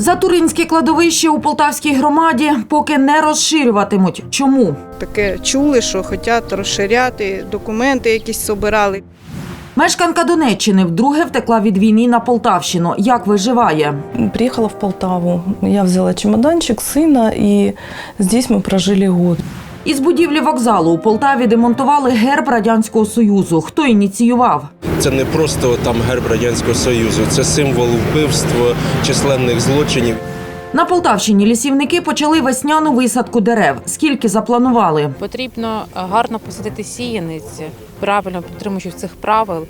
Затуринське кладовище у Полтавській громаді поки не розширюватимуть. Чому? Таке чули, що хочуть розширяти, документи якісь собирали. Мешканка Донеччини вдруге втекла від війни на Полтавщину. Як виживає? Приїхала в Полтаву. Я взяла чемоданчик сина, і здесь ми прожили год. Із будівлі вокзалу у Полтаві демонтували герб радянського союзу. Хто ініціював? Це не просто там герб радянського союзу, це символ вбивства, численних злочинів. На Полтавщині лісівники почали весняну висадку дерев. Скільки запланували? Потрібно гарно посадити сіяниці, правильно підтримуючи цих правил.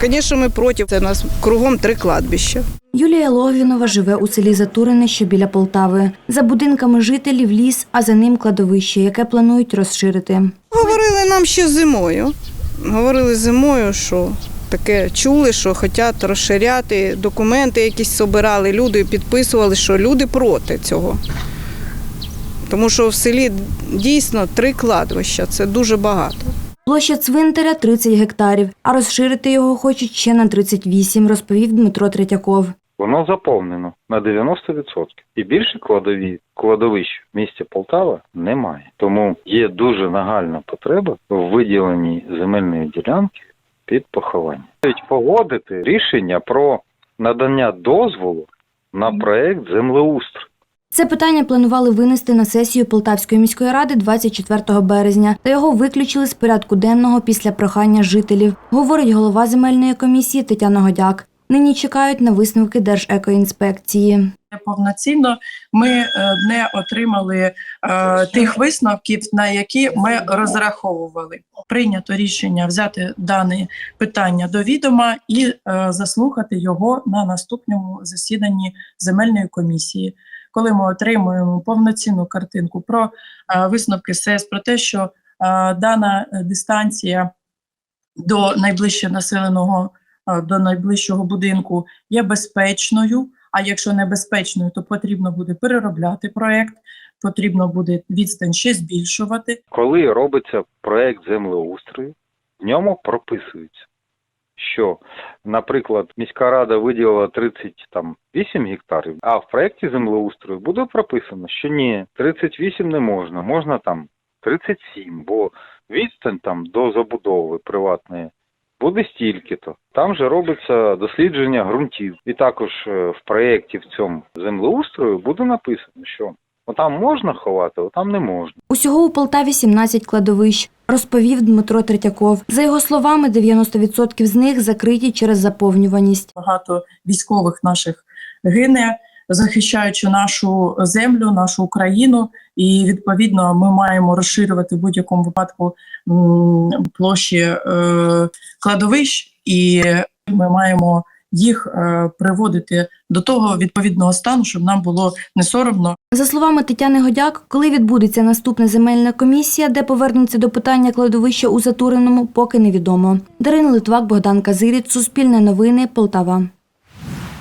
Звісно, ми проти. Це у нас кругом три кладбища. Юлія Логвінова живе у селі Затурине, що біля Полтави. За будинками жителів ліс, а за ним кладовище, яке планують розширити. Говорили нам ще зимою. Говорили зимою, що таке чули, що хочуть розширяти, документи якісь собирали, люди підписували, що люди проти цього. Тому що в селі дійсно три кладбища, це дуже багато. Площа цвинтаря 30 гектарів, а розширити його хочуть ще на 38, розповів Дмитро Третьяков. Воно заповнено на 90%. І більше кладові кладовищ в місті Полтава немає. Тому є дуже нагальна потреба в виділенні земельної ділянки під поховання. Навіть погодити рішення про надання дозволу на проект землеустрою. Це питання планували винести на сесію Полтавської міської ради 24 березня, та його виключили з порядку денного після прохання жителів, говорить голова земельної комісії Тетяна Годяк. Нині чекають на висновки Держекоінспекції. повноцінно ми е, не отримали е, тих висновків, на які ми розраховували. Прийнято рішення взяти дане питання до відома і е, заслухати його на наступному засіданні земельної комісії. Коли ми отримуємо повноцінну картинку про е, висновки СЕС, про те, що е, дана е, дистанція до найближчого населеного до найближчого будинку є безпечною. А якщо небезпечною, то потрібно буде переробляти проект, потрібно буде відстань ще збільшувати. Коли робиться проект землеустрою, в ньому прописується, що, наприклад, міська рада виділила 38 гектарів, а в проєкті землеустрою буде прописано, що ні, 38 не можна, можна там 37, бо відстань там до забудови приватної буде стільки-то. Там же робиться дослідження ґрунтів. І також е, в проєкті в цьому землеустрою буде написано, що отам можна ховати, а там не можна. Усього у Полтаві 17 кладовищ, розповів Дмитро Третьяков. За його словами, 90% з них закриті через заповнюваність. Багато військових наших гине, захищаючи нашу землю, нашу Україну. І відповідно ми маємо розширювати в будь-якому випадку площі е, кладовищ, і ми маємо їх е, приводити до того відповідного стану, щоб нам було не соромно За словами Тетяни Годяк, коли відбудеться наступна земельна комісія, де повернуться до питання кладовища у Затуриному, поки невідомо. Дарина Литвак, Богдан Казиріт, Суспільне новини, Полтава.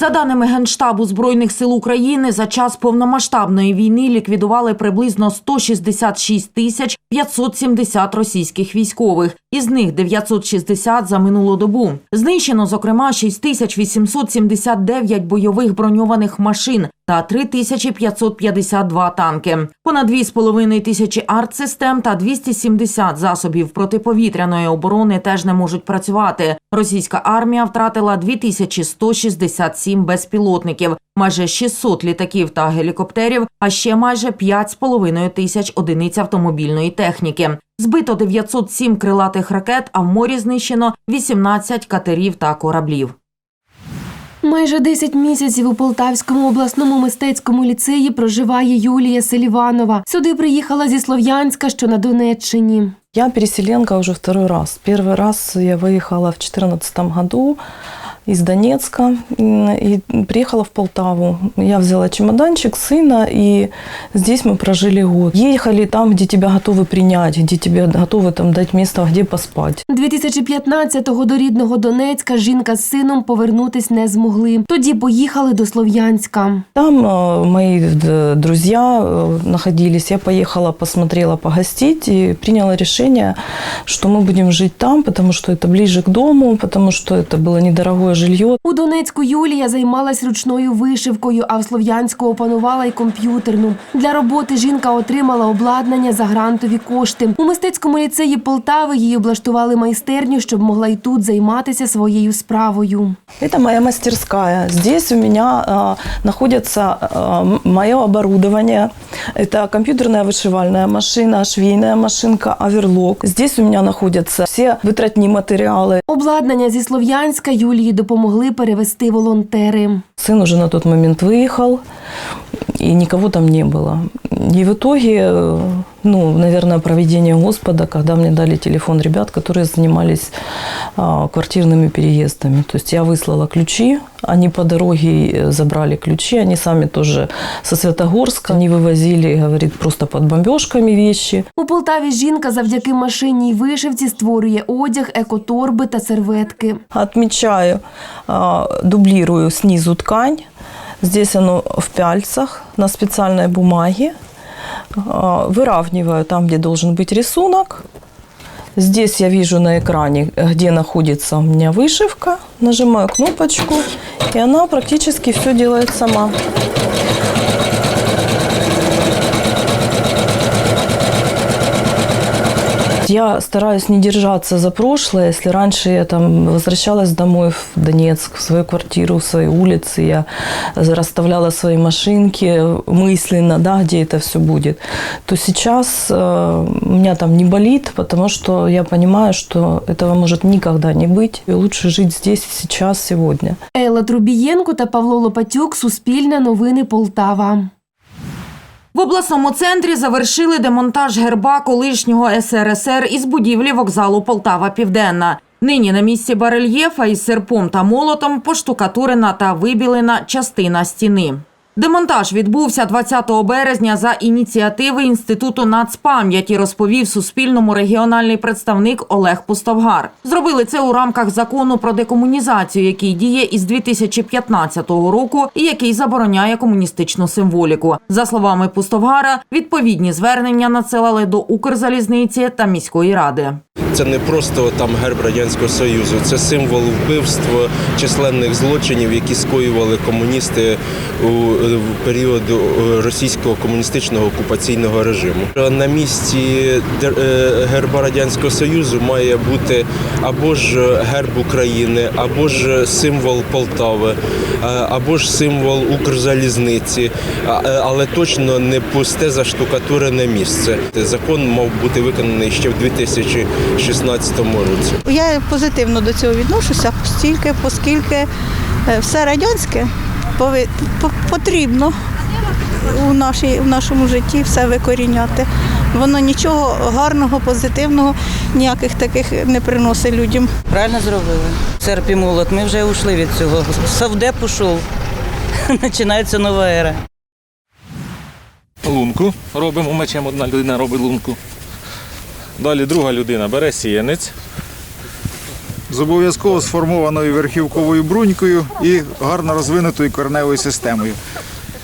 За даними Генштабу Збройних сил України, за час повномасштабної війни ліквідували приблизно 166 тисяч 570 російських військових. Із них 960 за минулу добу. Знищено, зокрема, 6879 бойових броньованих машин та 3552 танки. Понад 2,5 тисячі артсистем та 270 засобів протиповітряної оборони теж не можуть працювати. Російська армія втратила 2167 безпілотників, майже 600 літаків та гелікоптерів, а ще майже 5,5 тисяч одиниць автомобільної техніки. Збито 907 крилатих ракет, а в морі знищено 18 катерів та кораблів. Майже 10 місяців у Полтавському обласному мистецькому ліцеї проживає Юлія Селіванова. Сюди приїхала зі Слов'янська, що на Донеччині. Я переселенка уже второй раз. Первый раз я выехала в 2014 году из Донецка м, и приехала в Полтаву. Я взяла чемоданчик сына, и здесь мы прожили год. Ехали там, где тебя готовы принять, где тебе готовы там дать место, где поспать. 2015-го до рідного Донецька жінка з сином повернутись не змогли. Тоді поїхали до Слов'янська. Там э, мои д- друзья э, находились. Я поехала, посмотрела, погостить и приняла решение, что мы будем жить там, потому что это ближе к дому, потому что это было недорогое новое жилье. У Донецьку Юлія займалась ручною вишивкою, а в Слов'янську опанувала й комп'ютерну. Для роботи жінка отримала обладнання за грантові кошти. У мистецькому ліцеї Полтави їй облаштували майстерню, щоб могла й тут займатися своєю справою. Это моя мастерская. Здесь у меня а, находится мое оборудование. Это компьютерная вышивальная машина, швейная машинка, оверлок. Здесь у меня находятся все вытратные материалы. Обладнання зі Слов'янська Юлії допомогли перевести волонтери. Сын уже на тот момент выехал, и никого там не было. И в итоге, э, ну, наверное, проведение Господа, когда мне дали телефон ребят, которые занимались а, квартирными переездами. То есть я выслала ключи, они по дороге э, забрали ключи, они сами тоже со Святогорска, они вывозили, говорит, просто под бомбежками вещи. У Полтаві жінка завдяки машинній вишивці створює одяг, екоторби та серветки. Отмечаю, а, дублирую снизу ткань. Здесь оно в пяльцах на специальной бумаге. А, Выравниваю там, где должен быть рисунок. Здесь я вижу на экране, где находится у меня вышивка. Нажимаю кнопочку, и она практически все делает сама. Я стараюсь не держаться за прошлое. Если раньше я там возвращалась домой в Донецк, в свою квартиру, в свои улицы, я расставляла свои машинки мысленно, да, где это все будет, то сейчас э, у меня там не болит, потому что я понимаю, что этого может никогда не быть. И лучше жить здесь, сейчас, сегодня. Елла Трубієнко та Павло Лопатюк. Суспільне новини Полтава. В обласному центрі завершили демонтаж герба колишнього СРСР із будівлі вокзалу Полтава Південна. Нині на місці барельєфа із серпом та молотом поштукатурена та вибілена частина стіни. Демонтаж відбувся 20 березня за ініціативи Інституту нацпам'яті, розповів Суспільному регіональний представник Олег Пустовгар. Зробили це у рамках закону про декомунізацію, який діє із 2015 року і який забороняє комуністичну символіку. За словами Пустовгара, відповідні звернення надсилали до Укрзалізниці та міської ради. Це не просто там герб радянського союзу, це символ вбивства численних злочинів, які скоювали комуністи у період е, російського комуністичного окупаційного режиму. На місці е, герба радянського союзу має бути або ж герб України, або ж символ Полтави, е, або ж символ Укрзалізниці, але точно не пусте заштукатурене місце. Закон мав бути виконаний ще в 2016 році. Я позитивно до цього відношуся, стільки, оскільки е, все радянське потрібно у, нашій, у нашому житті все викоріняти. Воно нічого гарного, позитивного, ніяких таких не приносить людям. Правильно зробили. Серп і молот, ми вже ушли від цього. Совдеп ушов. Починається нова ера. лунку робимо мечем, одна людина робить лунку. Далі друга людина бере сіянець. з обов'язково сформованою верхівковою брунькою і гарно розвинутою кореневою системою.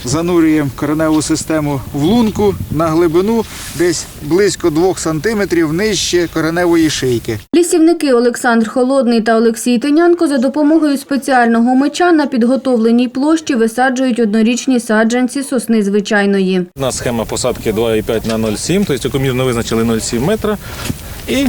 Занурюємо кореневу систему в лунку на глибину десь близько 2 см нижче кореневої шийки. Лісівники Олександр Холодний та Олексій Тинянко за допомогою спеціального меча на підготовленій площі висаджують однорічні саджанці сосни звичайної. У нас схема посадки 2,5 на 0,7, тобто окомірно визначили 0,7 метра. І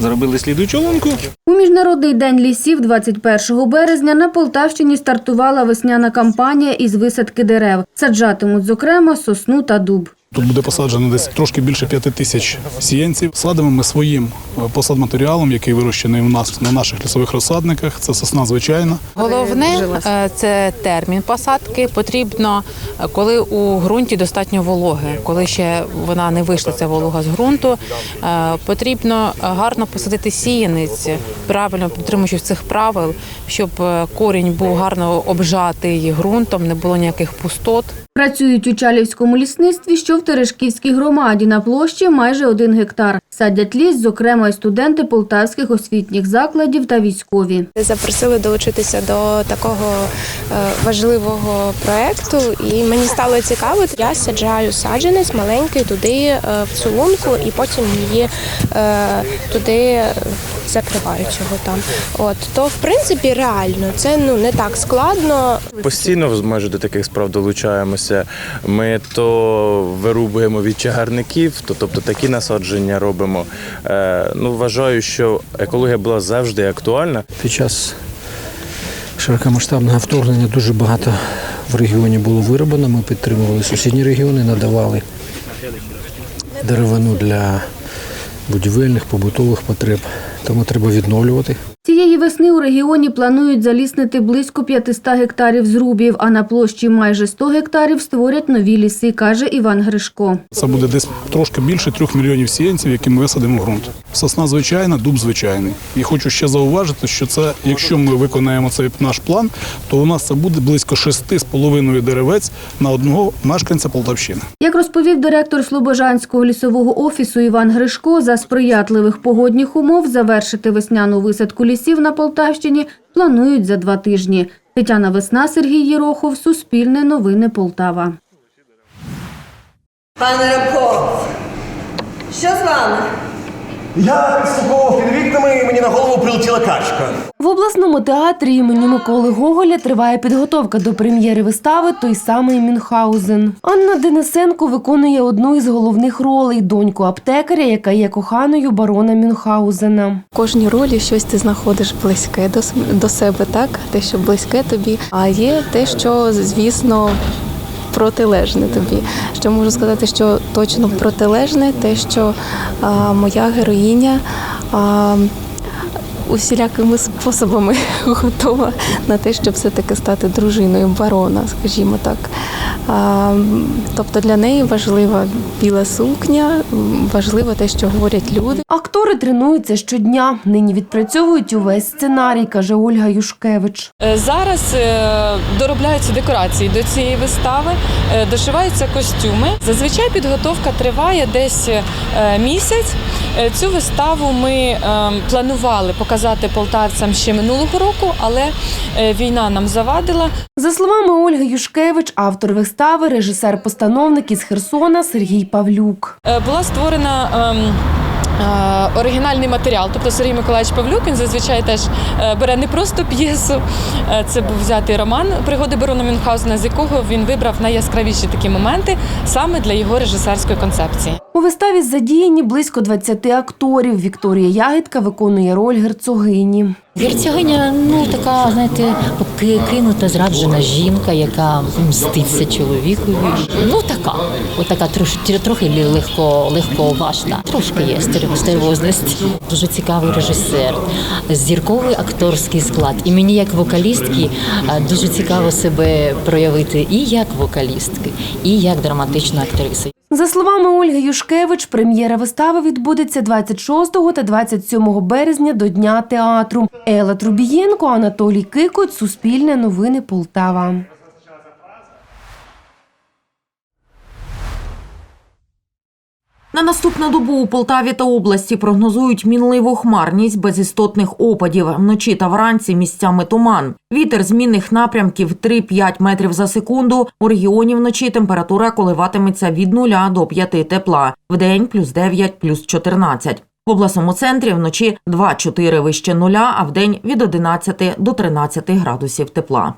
зробили слідуючу лунку. У Міжнародний день лісів 21 березня на Полтавщині стартувала весняна кампанія із висадки дерев. Саджатимуть, зокрема, сосну та дуб. Тут буде посаджено десь трошки більше п'яти тисяч сіянців. Садимо ми своїм посадматеріалом, який вирощений у нас на наших лісових розсадниках. Це сосна звичайна. Головне е, це термін посадки. Потрібно, е, коли у ґрунті достатньо вологи, коли ще вона не вийшла ця волога з ґрунту. е, Потрібно гарно посадити сіянець, правильно підтримуючи цих правил, щоб корінь був гарно обжатий ґрунтом, не було ніяких пустот. Працюють у Чалівському лісництві, що в Терешківській громаді на площі майже один гектар. Садять ліс, зокрема, й студенти полтавських освітніх закладів та військові. Запросили долучитися до такого е, важливого проекту, і мені стало цікаво. Я саджаю саджанець маленький туди е, в цю лунку, і потім її е, туди закривають його там. От то в принципі реально це ну не так складно. Постійно майже до таких справ долучаємося. Ми то вирубуємо від чагарників, то тобто такі насадження робимо. Ну вважаю, що екологія була завжди актуальна. Під час широкомасштабного вторгнення дуже багато в регіоні було вироблено. Ми підтримували сусідні регіони, надавали деревину для будівельних, побутових потреб. Тому треба відновлювати. Цієї весни у регіоні планують заліснити близько 500 гектарів зрубів, а на площі майже 100 гектарів створять нові ліси, каже Іван Гришко. Це буде десь трошки більше трьох мільйонів сіянців, які ми висадимо в ґрунт. Сосна звичайна, дуб звичайний. І хочу ще зауважити, що це, якщо ми виконаємо цей наш план, то у нас це буде близько шести з половиною деревець на одного мешканця Полтавщини. Як розповів директор Слобожанського лісового офісу Іван Гришко, за сприятливих погодних умов завершити весняну висадку лісів на Полтавщині планують за два тижні. Тетяна Весна, Сергій Єрохов, Суспільне новини Полтава. Пане Рябко, що з вами? Я підслуховував під вікнами і мені на голову прилетіла качка. В обласному театрі імені Миколи Гоголя триває підготовка до прем'єри вистави Той самий Мюнхгаузен. Анна Денисенко виконує одну із головних ролей доньку аптекаря, яка є коханою барона Мюнхгаузена. В кожній ролі щось ти знаходиш близьке до, с- до себе, так? Те, що близьке тобі, а є те, що, звісно, протилежне тобі. Що можу сказати, що точно протилежне, те, що а, моя героїня. А, Усілякими способами готова на те, щоб все-таки стати дружиною барона, скажімо так. Тобто для неї важлива біла сукня, важливо те, що говорять люди. Актори тренуються щодня. Нині відпрацьовують увесь сценарій, каже Ольга Юшкевич. Е, Зараз е, доробляються декорації до цієї вистави, е, дошиваються костюми. Зазвичай підготовка триває десь місяць. Цю виставу ми е, планували показати полтавцям ще минулого року, але війна нам завадила. За словами Ольги Юшкевич, автор вистави, режисер-постановник із Херсона Сергій Павлюк. Е, Була створена. ем, е, Оригінальний матеріал, тобто Сергій Миколаївич Павлюк, він зазвичай теж е, бере не просто п'єсу. Це був взятий роман Пригоди Берона Мюнхгаузена, з якого він вибрав найяскравіші такі моменти саме для його режисерської концепції. У виставі задіяні близько 20 акторів. Вікторія Ягідка виконує роль герцогині. Герцогиня, ну така, знаєте, ки- кинута, зраджена жінка, яка мститься чоловікові. Ну така, отака трошки трохи легко, легковажна. Трошки є стер- стервозності. Дуже цікавий режисер, зірковий акторський склад. І мені як вокалістки дуже цікаво себе проявити і як вокалістки, і як драматична актриса. За словами Ольги Юшкевич, прем'єра вистави відбудеться 26 та 27 березня до Дня театру. Ела Трубієнко, Анатолій Кикоць, Суспільне новини Полтава. На наступну добу у Полтаві та області прогнозують мінливу хмарність без істотних опадів. Вночі та вранці місцями туман. Вітер змінних напрямків 3-5 метрів за секунду. У регіоні вночі температура коливатиметься від 0 до 5 тепла. Вдень плюс 9, плюс 14. В обласному центрі вночі 2-4 вище нуля, а вдень від 11 до 13 градусів тепла.